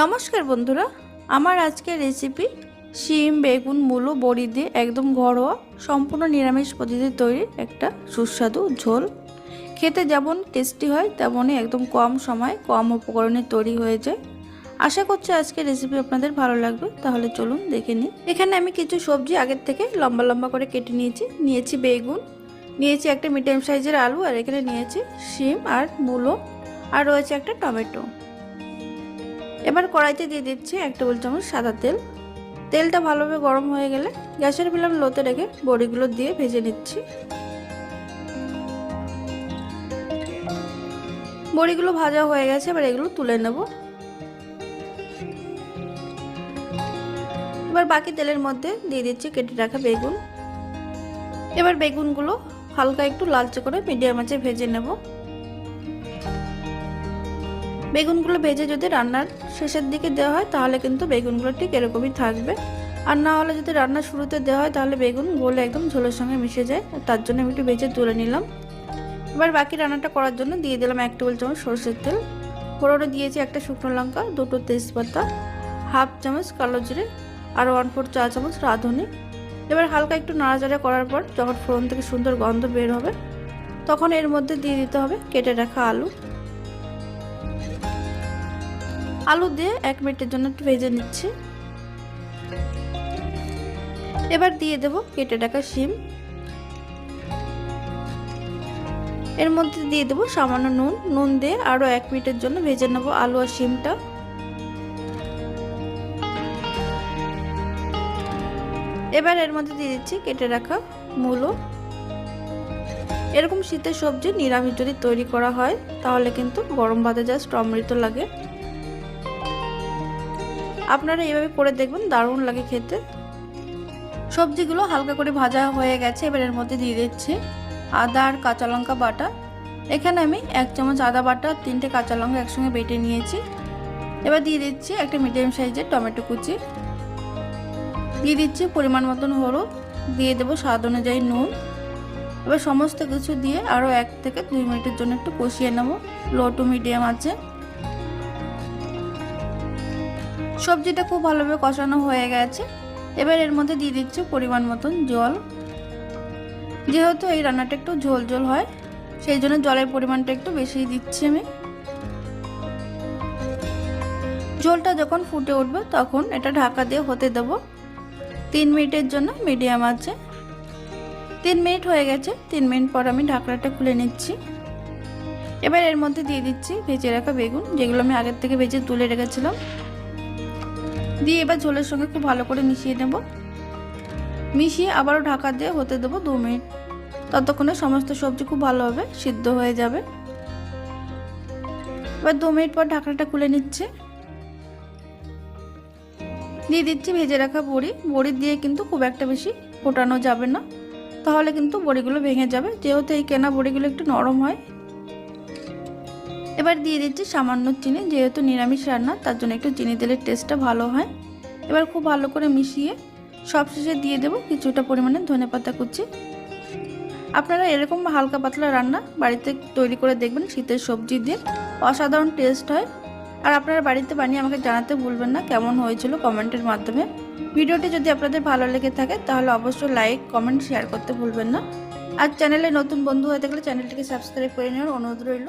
নমস্কার বন্ধুরা, আমার আজকের রেসিপি শিম, বেগুন, মূলো, বড়ি দিয়ে একদম ঘরোয়া, সম্পূর্ণ নিরামিষ পদ্ধতিতে তৈরি একটা সুস্বাদু ঝোল। খেতে যেমন টেস্টি হয়, তেমনই একদম কম সময় কম উপকরণে তৈরি হয়ে যায়। আশা করছি আজকের রেসিপি আপনাদের ভালো লাগবে, তাহলে চলুন দেখে নিই। এখানে আমি কিছু সবজি আগের থেকে লম্বা লম্বা করে কেটে নিয়েছি। নিয়েছি বেগুন, নিয়েছি একটা মিডিয়াম সাইজের আলু, আর এখানে নিয়েছি শিম আর মূলো, আর রয়েছে একটা টমেটো। এবার কড়াইতে দিয়ে দিচ্ছি এক টেবিল চামচ সাদা তেল। তেলটা ভালোভাবে গরম হয়ে গেলে গ্যাসের ফ্লেম লোতে রেখে বড়িগুলো দিয়ে ভেজে নিচ্ছি। বড়িগুলো ভাজা হয়ে গেছে, এবার এগুলো তুলে নেব। এবার বাকি তেলের মধ্যে দিয়ে দিচ্ছি কেটে রাখা বেগুন। এবার বেগুনগুলো হালকা একটু লালচে করে মিডিয়াম আঁচে ভেজে নেব। বেগুনগুলো ভেজে যদি রান্নার শেষের দিকে দেওয়া হয়, তাহলে কিন্তু বেগুনগুলো ঠিক এরকমই থাকবে। আর না হলে যদি রান্নার শুরুতে দেওয়া হয়, তাহলে বেগুন গলে একদম ঝোলের সঙ্গে মিশে যায়। তার জন্য আমি একটু ভেজে তুলে নিলাম। এবার বাকি রান্নাটা করার জন্য দিয়ে দিলাম এক টেবিল চামচ সরষের তেল। ফোড়নে দিয়েছি একটা শুকনো লঙ্কা, দুটো তেজপাতা, হাফ চামচ কালো জিরে, আর ওয়ান ফোর চা চামচ রাঁধুনি। এবার হালকা একটু নাড়াচাড়া করার পর যখন ফোড়ন থেকে সুন্দর গন্ধ বের হবে, তখন এর মধ্যে দিয়ে দিতে হবে কেটে রাখা আলু। আলু দিয়ে এক মিনিটের জন্য একটু ভেজে নিচ্ছি। এবার দিয়ে দেব কেটে ডাকা শিম। এর মধ্যে দিয়ে দেবো সামান্য নুন। নুন দিয়ে আরও এক মিনিটের জন্য ভেজে নেব আলু আর শিমটা। এবার এর মধ্যে দিয়ে দিচ্ছি কেটে রাখা মূলো। এরকম শীতের সবজি নিরামিষ যদি তৈরি করা হয়, তাহলে কিন্তু গরম ভাতে জাস্ট অমৃত লাগে। আপনারা এভাবে করে দেখবেন, দারুণ লাগে খেতে। সবজিগুলো হালকা করে ভাজা হয়ে গেছে, এবার এর মধ্যে দিয়ে দিচ্ছি আদা আর কাঁচা লঙ্কা বাটা। এখানে আমি এক চামচ আদা বাটা, তিনটে কাঁচা লঙ্কা একসঙ্গে বেটে নিয়েছি। এবার দিয়ে দিচ্ছি একটা মিডিয়াম সাইজের টমেটো কুচি। দিয়ে দিচ্ছি পরিমাণ মতন হলুদ, দিয়ে দেবো স্বাদ অনুযায়ী নুন। এবার সমস্ত কিছু দিয়ে আরও এক থেকে দুই মিনিটের জন্য একটু কষিয়ে নেব। লো টু মিডিয়াম আছে। সবজিটা খুব ভালোভাবে কষানো হয়ে গেছে। এবার এর মধ্যে দিয়ে দিচ্ছি পরিমাণ মতন জল। যেহেতু এই রান্নাটা একটু ঝোল ঝোল হয়, সেই জন্য জলের পরিমাণটা একটু বেশি দিচ্ছি আমি। ঝোলটা যখন ফুটে উঠবে তখন এটা ঢাকা দিয়ে হতে দেব। তিন মিনিটের জন্য মিডিয়াম আছে। তিন মিনিট হয়ে গেছে, তিন মিনিট পর আমি ঢাকনাটা খুলে নিচ্ছি। এবার এর মধ্যে দিয়ে দিচ্ছি ভেজে রাখা বেগুন, যেগুলো আমি আগের থেকে ভেজে তুলে রেখেছিলাম। দিয়ে এবার ঝোলের সঙ্গে খুব ভালো করে মিশিয়ে নেব। মিশিয়ে আবারও ঢাকা দিয়ে হতে দেবো দু মিনিট। ততক্ষণে সমস্ত সবজি খুব ভালোভাবে সিদ্ধ হয়ে যাবে। এবার দু মিনিট পর ঢাকনাটা খুলে নিচ্ছে। দিয়ে দিচ্ছি ভেজে রাখা বড়ি। বড়ি দিয়ে কিন্তু খুব একটা বেশি ফোটানো যাবে না। তাহলে কিন্তু বড়িগুলো ভেঙে যাবে। যেহেতু এই কেনা বড়িগুলো একটু নরম হয় এবার দিয়ে দিচ্ছি সামান্য চিনি, যেহেতু নিরামিষ রান্না, তার জন্য একটু চিনি দিলে টেস্টটা ভালো হয়। এবার খুব ভালো করে মিশিয়ে সবশেষে দিয়ে দেবো কিছুটা পরিমাণে ধনে পাতা কুচি। আপনারা এরকম হালকা পাতলা রান্না বাড়িতে তৈরি করে দেখবেন, শীতের সবজি দিয়ে অসাধারণ টেস্ট হয়। আর আপনারা বাড়িতে বানিয়ে আমাকে জানাতে ভুলবেন না, কেমন হয়েছিল কমেন্টের মাধ্যমে। ভিডিওটি যদি আপনাদের ভালো লেগে থাকে, তাহলে অবশ্যই লাইক কমেন্ট শেয়ার করতে ভুলবেন না। আর চ্যানেলে নতুন বন্ধু হয়ে থাকলে চ্যানেলটিকে সাবস্ক্রাইব করে নেওয়ার অনুরোধ রইল।